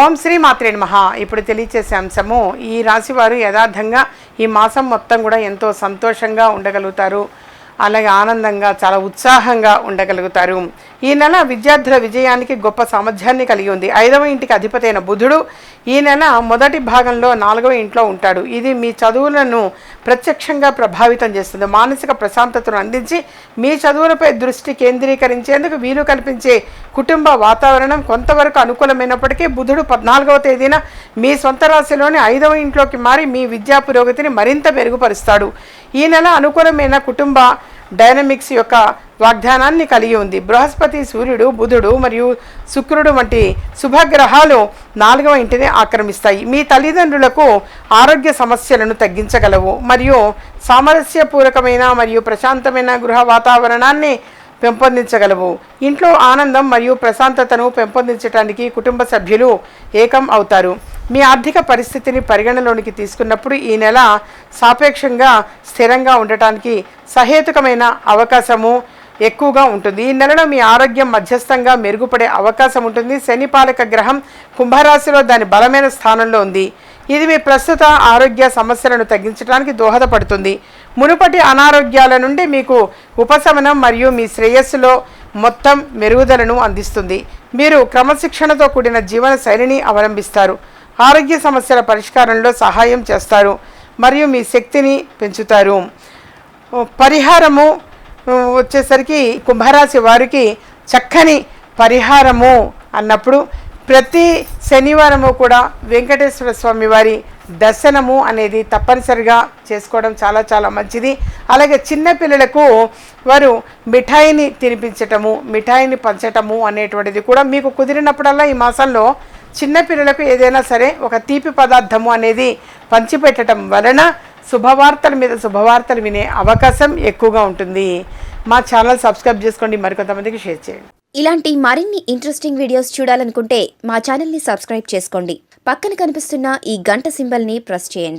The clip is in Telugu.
ఓం శ్రీ మాత్రే నమః. ఇప్పుడు తెలియచేసే అంశము ఈ రాశివారు యథార్థంగా ఈ మాసం మొత్తం కూడా ఎంతో సంతోషంగా ఉండగలుగుతారు. అలాగే ఆనందంగా చాలా ఉత్సాహంగా ఉండగలుగుతారు. ఈ నెల విద్యార్థుల విజయానికి గొప్ప సామర్థ్యాన్ని కలిగి ఉంది. ఐదవ ఇంటికి అధిపతైన బుధుడు ఈ నెల మొదటి భాగంలో నాలుగవ ఇంట్లో ఉంటాడు. ఇది మీ చదువులను ప్రత్యక్షంగా ప్రభావితం చేస్తుంది. మానసిక ప్రశాంతతను అందించి మీ చదువులపై దృష్టి కేంద్రీకరించేందుకు వీలు కల్పించే కుటుంబ వాతావరణం కొంతవరకు అనుకూలమైనప్పటికీ బుధుడు పద్నాలుగవ తేదీన మీ సొంత రాశిలోని ఐదవ ఇంట్లోకి మారి మీ విద్యా పురోగతిని మరింత మెరుగుపరుస్తాడు. ఈ నెల అనుకూలమైన కుటుంబ డైనమిక్స్ యొక్క వాగ్దానాన్ని కలిగి ఉంది. బృహస్పతి సూర్యుడు బుధుడు మరియు శుక్రుడు వంటి శుభగ్రహాలు నాలుగవ ఇంటిని ఆక్రమిస్తాయి. మీ తల్లిదండ్రులకు ఆరోగ్య సమస్యలను తగ్గించగలవు మరియు సామరస్యపూర్వకమైన మరియు ప్రశాంతమైన గృహ వాతావరణాన్ని పెంపొందించగలవు. ఇంట్లో ఆనందం మరియు ప్రశాంతతను పెంపొందించడానికి కుటుంబ సభ్యులు ఏకం అవుతారు. మీ ఆర్థిక పరిస్థితిని పరిగణలోనికి తీసుకున్నప్పుడు ఈ నెల సాపేక్షంగా స్థిరంగా ఉండటానికి సహేతుకమైన అవకాశము ఎక్కువగా ఉంటుంది. ఈ నెలలో మీ ఆరోగ్యం మధ్యస్థంగా మెరుగుపడే అవకాశం ఉంటుంది. శని పాలక గ్రహం కుంభరాశిలో దాని బలమైన స్థానంలో ఉంది. ఇది మీ ప్రస్తుత ఆరోగ్య సమస్యలను తగ్గించడానికి దోహదపడుతుంది. మునుపటి అనారోగ్యాల నుండి మీకు ఉపశమనం మరియు మీ శ్రేయస్సులో మొత్తం మెరుగుదలను అందిస్తుంది. మీరు క్రమశిక్షణతో కూడిన జీవన శైలిని అవలంబిస్తారు. ఆరోగ్య సమస్యల పరిష్కారంలో సహాయం చేస్తారు మరియు మీ శక్తిని పెంచుతారు. పరిహారము వచ్చేసరికి కుంభరాశి వారికి చక్కని పరిహారము అన్నప్పుడు ప్రతి శనివారము కూడా వెంకటేశ్వర స్వామి వారి దర్శనము అనేది తప్పనిసరిగా చేసుకోవడం చాలా చాలా మంచిది. అలాగే చిన్నపిల్లలకు వారు మిఠాయిని తినిపించటము మిఠాయిని పంచటము అనేటువంటిది కూడా మీకు కుదిరినప్పుడల్లా ఈ మాసంలో చిన్న పిల్లలకు ఏదైనా సరే ఒక తీపి పదార్థము అనేది పంచిపెట్టడం వలన శుభవార్తల మీద శుభవార్తలు వినే అవకాశం ఎక్కువగా ఉంటుంది. మా ఛానల్ సబ్స్క్రైబ్ చేసుకోండి. మరికొంతమందికి షేర్ చేయండి. ఇలాంటి మరిన్ని ఇంట్రెస్టింగ్ వీడియోస్ చూడాలనుకుంటే మా ఛానల్ని సబ్స్క్రైబ్ చేసుకోండి. పక్కన కనిపిస్తున్న ఈ గంట సింబల్ని ప్రెస్ చేయండి.